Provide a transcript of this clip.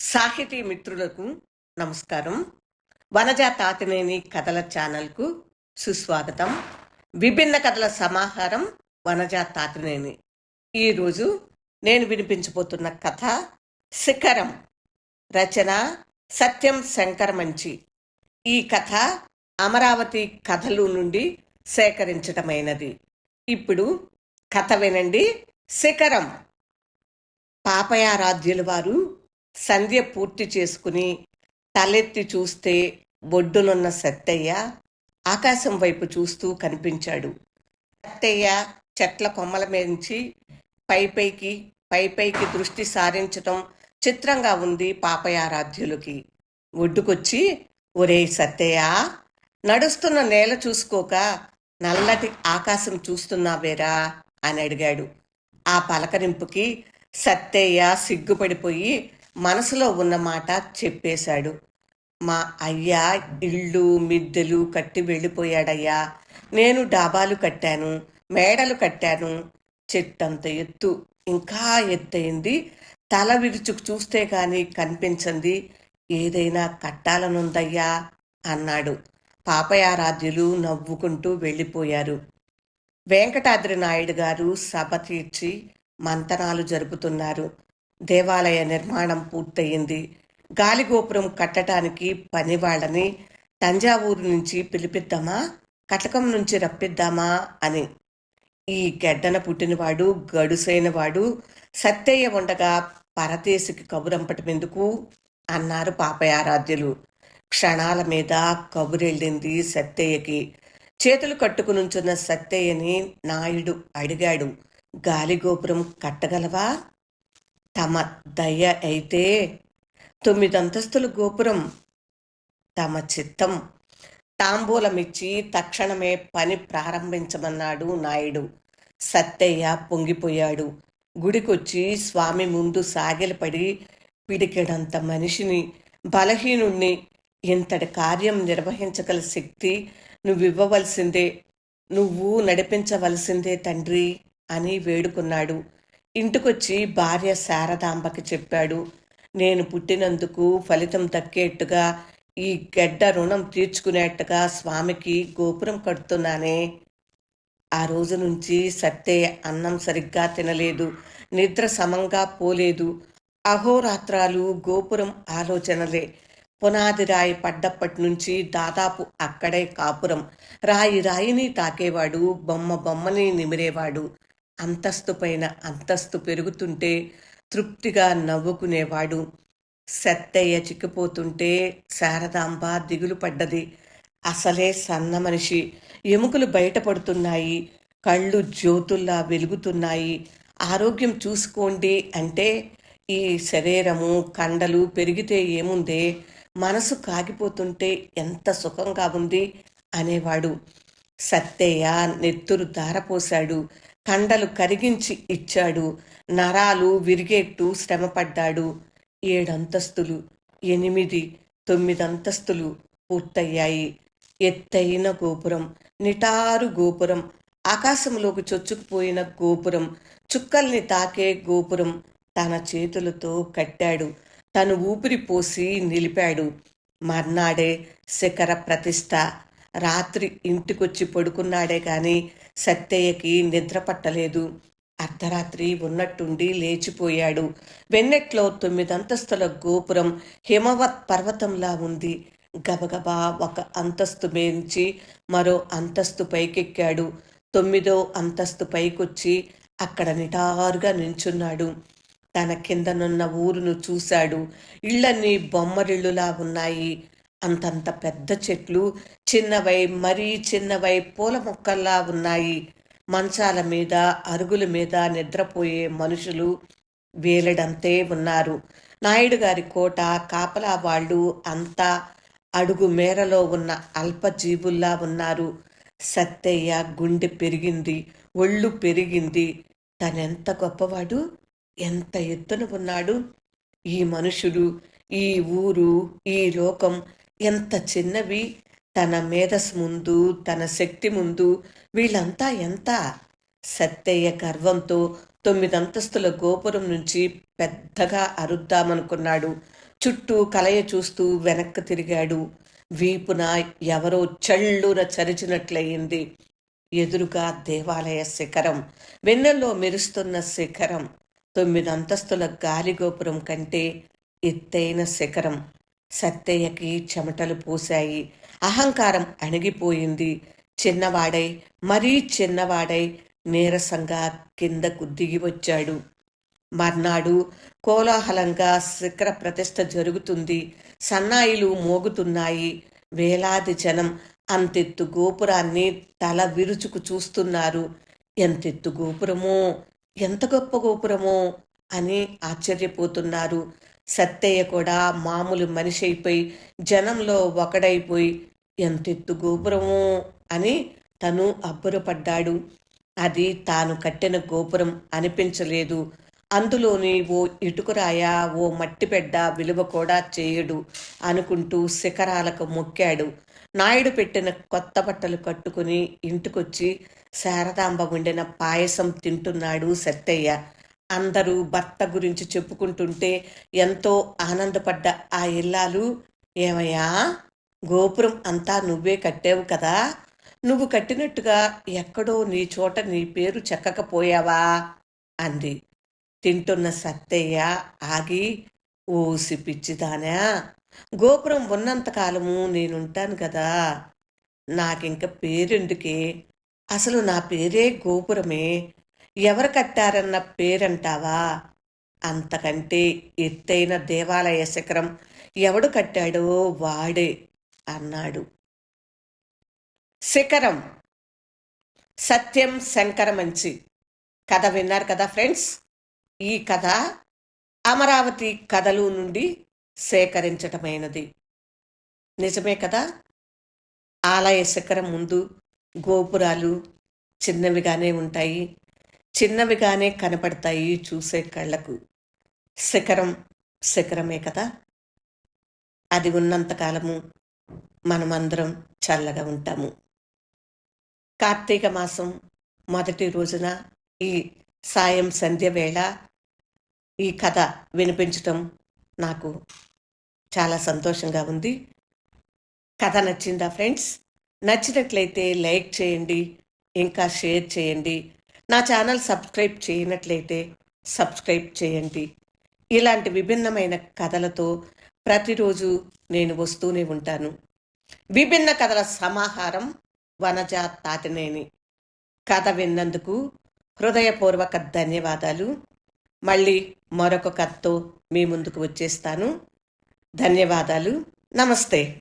సాహితీ మిత్రులకు నమస్కారం. వనజ తాతినేని కథల ఛానల్కు సుస్వాగతం. విభిన్న కథల సమాహారం వనజ తాతినేని ఈరోజు నేను వినిపించబోతున్న కథ శిఖరం రచన సత్యం శంకరమంచి ఈ కథ అమరావతి కథలు నుండి సేకరించటమైనది. ఇప్పుడు కథ వినండి. శిఖరం పాపయారాధ్యుల వారు సంధ్య పూర్తి చేసుకుని తలెత్తి చూస్తే బొడ్డునున్న సత్తయ్య ఆకాశం వైపు చూస్తూ కనిపించాడు. సత్తయ్య చెట్ల కొమ్మల నుంచి పైపైకి పైపైకి దృష్టి సారించటం చిత్రంగా ఉంది పాపయారాధ్యులకి. ఒడ్డుకొచ్చి ఒరే సత్తయ్య నడుస్తున్న నేల చూసుకోక నల్లటి ఆకాశం చూస్తున్నావేరా? అని అడిగాడు. ఆ పలకరింపుకి సత్తయ్య సిగ్గుపడిపోయి మనసులో ఉన్న మాట చెప్పేశాడు. మా అయ్యా ఇళ్ళు మిద్దెలు కట్టి వెళ్ళిపోయాడయ్యా. నేను డాబాలు కట్టాను మేడలు కట్టాను. చెట్టంత ఎత్తు ఇంకా ఎత్తయింది. తల విరుచుకు చూస్తే కానీ కనిపించింది. ఏదైనా కట్టాలనుందయ్యా అన్నాడు. పాపయారాధ్యులు నవ్వుకుంటూ వెళ్ళిపోయారు. వెంకటాద్రి నాయుడు గారు సభ తీర్చి మంతనాలు జరుపుతున్నారు. దేవాలయ నిర్మాణం పూర్తయింది. గాలిగోపురం కట్టడానికి పనివాళ్ళని తంజావూరు నుంచి పిలిపిద్దామా? కటకం నుంచి రప్పిద్దామా? అని. ఈ గెడ్డన పుట్టినవాడు గడుసైనవాడు సత్తయ్య ఉండగా పరదేశికి కబురంపటమెందుకు అన్నారు పాపయారాధ్యులు క్షణాల మీద కబురెళ్ళింది సత్తయ్యకి చేతులు కట్టుకునుంచున్న సత్తయ్యని నాయుడు అడిగాడు. గాలిగోపురం కట్టగలవా? తమ దయ అయితే తొమ్మిదంతస్తుల గోపురం తమ చిత్తం తాంబూలమిచ్చి తక్షణమే పని ప్రారంభించమన్నాడు నాయుడు. సత్తయ్య పొంగిపోయాడు. గుడికొచ్చి స్వామి ముందు సాగిలపడి పిడికెడంత మనిషిని బలహీనుణ్ణి ఇంతటి కార్యం నిర్వహించగల శక్తి నువ్వివ్వవలసిందే నువ్వు నడిపించవలసిందే తండ్రి అని వేడుకున్నాడు. ఇంటికొచ్చి భార్య శారదాంబకి చెప్పాడు. నేను పుట్టినందుకు ఫలితం దక్కేట్టుగా ఈ గడ్డ రుణం తీర్చుకునేట్టుగా స్వామికి గోపురం కడుతున్నానే. ఆ రోజు నుంచి సత్తే అన్నం సరిగ్గా తినలేదు. నిద్ర సమంగా పోలేదు. అహోరాత్రాలు గోపురం ఆలోచనలే. పునాది రాయి పడ్డప్పటి నుంచి దాదాపు అక్కడే కాపురం. రాయి రాయిని తాకేవాడు బొమ్మ బొమ్మని నిమిరేవాడు. అంతస్తు పైన అంతస్తు పెరుగుతుంటే తృప్తిగా నవ్వుకునేవాడు. సత్తయ్య చిక్కిపోతుంటే శారదాంబ దిగులు పడ్డది. అసలే సన్న మనిషి. ఎముకలు బయటపడుతున్నాయి. కళ్ళు జ్యోతుల్లా వెలుగుతున్నాయి. ఆరోగ్యం చూసుకోండి అంటే ఈ శరీరము కండలు పెరిగితే ఏముందే? మనసు కాగిపోతుంటే ఎంత సుఖంగా ఉంది అనేవాడు. సత్తయ్య నెత్తురు దారపోశాడు కండలు కరిగించి ఇచ్చాడు. నరాలు విరిగేట్టు శ్రమపడ్డాడు. ఏడంతస్తులు ఎనిమిది తొమ్మిది అంతస్తులు పూర్తయ్యాయి. ఎత్తైన గోపురం నిటారు గోపురం ఆకాశంలోకి చొచ్చుకుపోయిన గోపురం చుక్కల్ని తాకే గోపురం తన చేతులతో కట్టాడు. తను ఊపిరి పోసి నిలిపాడు. మర్నాడే శిఖర ప్రతిష్ట రాత్రి ఇంటికొచ్చి పడుకున్నాడే కానీ సత్తయ్యకి నిద్ర పట్టలేదు. అర్ధరాత్రి ఉన్నట్టుండి లేచిపోయాడు. వెన్నెట్లో తొమ్మిదంతస్తుల గోపురం హిమవత్ పర్వతంలా ఉంది. గబగబా ఒక అంతస్తు మేంచి మరో అంతస్తు పైకెక్కాడు. తొమ్మిదో అంతస్తు పైకొచ్చి అక్కడ నిటారుగా నించున్నాడు. తన కిందనున్న ఊరును చూశాడు. ఇళ్ళన్నీ బొమ్మరిళ్ళులా ఉన్నాయి. అంతంత పెద్ద చెట్లు చిన్నవై మరీ చిన్నవై పూల మొక్కల్లా ఉన్నాయి. మంచాల మీద అరుగుల మీద నిద్రపోయే మనుషులు వేలడంతే ఉన్నారు. నాయుడు గారి కోట కాపలా వాళ్ళు అంతా అడుగు మేరలో ఉన్న అల్పజీవుల్లా ఉన్నారు. సత్తయ్య గుండె పెరిగింది ఒళ్ళు పెరిగింది. తనెంత గొప్పవాడు ఎంత ఎత్తున ఉన్నాడు? ఈ మనుషులు ఈ ఊరు ఈ లోకం ఎంత చిన్నవి తన మేధస్సు ముందు తన శక్తి ముందు వీళ్ళంతా ఎంత? సత్తయ్య గర్వంతో తొమ్మిదంతస్తుల గోపురం నుంచి పెద్దగా అరుద్దామనుకున్నాడు. చుట్టూ కలయ చూస్తూ వెనక్కి తిరిగాడు. వీపున ఎవరో చళ్ళున చరిచినట్లయింది. ఎదురుగా దేవాలయ శిఖరం వెన్నెల్లో మెరుస్తున్న శిఖరం. తొమ్మిది అంతస్తుల గాలిగోపురం కంటే ఎత్తైన శిఖరం. సత్తయ్యకి చెమటలు పోశాయి. అహంకారం అణిగిపోయింది. చిన్నవాడై మరీ చిన్నవాడై నీరసంగా కిందకు దిగి వచ్చాడు మర్నాడు కోలాహలంగా శిఖర ప్రతిష్ట జరుగుతుంది. సన్నాయిలు మోగుతున్నాయి. వేలాది జనం అంతెత్తు గోపురాన్ని తల విరుచుకు చూస్తున్నారు. ఎంతెత్తు గోపురమో? ఎంత గొప్ప గోపురమో? అని ఆశ్చర్యపోతున్నారు. సత్తయ్య కూడా మామూలు మనిషి అయిపోయి జనంలో ఒకడైపోయి ఎంతెత్తు గోపురము? అని తను అబ్బురపడ్డాడు. అది తాను కట్టిన గోపురం అనిపించలేదు. అందులోని ఓ ఇటుకురాయ ఓ మట్టిపెడ్డ విలువ కూడా చేయడు అనుకుంటూ శిఖరాలకు మొక్కాడు. నాయుడు పెట్టిన కొత్త బట్టలు కట్టుకుని ఇంటికొచ్చి శారదాంబ వండిన పాయసం తింటున్నాడు సత్తయ్య. అందరూ భర్త గురించి చెప్పుకుంటుంటే ఎంతో ఆనందపడ్డ ఆ ఇల్లాలు. ఏమయ్యా గోపురం అంతా నువ్వే కట్టావు కదా. నువ్వు కట్టినట్టుగా ఎక్కడో నీ చోట నీ పేరు చెక్కకపోయావా? అంది. తింటున్న సత్తయ్య ఆగి ఓసి పిచ్చిదానా గోపురం ఉన్నంతకాలము నేనుంటాను కదా. నాకింక పేరెందుకే? అసలు నా పేరే గోపురమే. ఎవరు కట్టారన్న పేరంటావా? అంతకంటే ఎత్తైన దేవాలయ శిఖరం ఎవడు కట్టాడో వాడే అన్నాడు. శిఖరం. సత్యం శంకరమంచి కథ విన్నారు కదా ఫ్రెండ్స్? ఈ కథ అమరావతి కథలు నుండి సేకరించటమైనది. నిజమే కదా? ఆలయ శిఖరం ముందు గోపురాలు చిన్నవిగానే ఉంటాయి. చిన్నవిగానే కనపడతాయి చూసే కళ్ళకు. శిఖరం శిఖరమే కదా. అది ఉన్నంతకాలము మనమందరం చల్లగా ఉంటాము. కార్తీక మాసం మొదటి రోజున ఈ సాయం సంధ్య వేళ ఈ కథ వినిపించటం నాకు చాలా సంతోషంగా ఉంది. కథ నచ్చిందా ఫ్రెండ్స్? నచ్చినట్లయితే లైక్ చేయండి ఇంకా షేర్ చేయండి. నా ఛానల్ సబ్స్క్రైబ్ చేయనట్లయితే సబ్స్క్రైబ్ చేయండి. ఇలాంటి విభిన్నమైన కథలతో ప్రతిరోజు నేను వస్తూనే ఉంటాను. విభిన్న కథల సమాహారం వనజ తాటినేని. కథ విన్నందుకు హృదయపూర్వక ధన్యవాదాలు. మళ్ళీ మరొక కథతో మీ ముందుకు వచ్చేస్తాను. ధన్యవాదాలు. నమస్తే.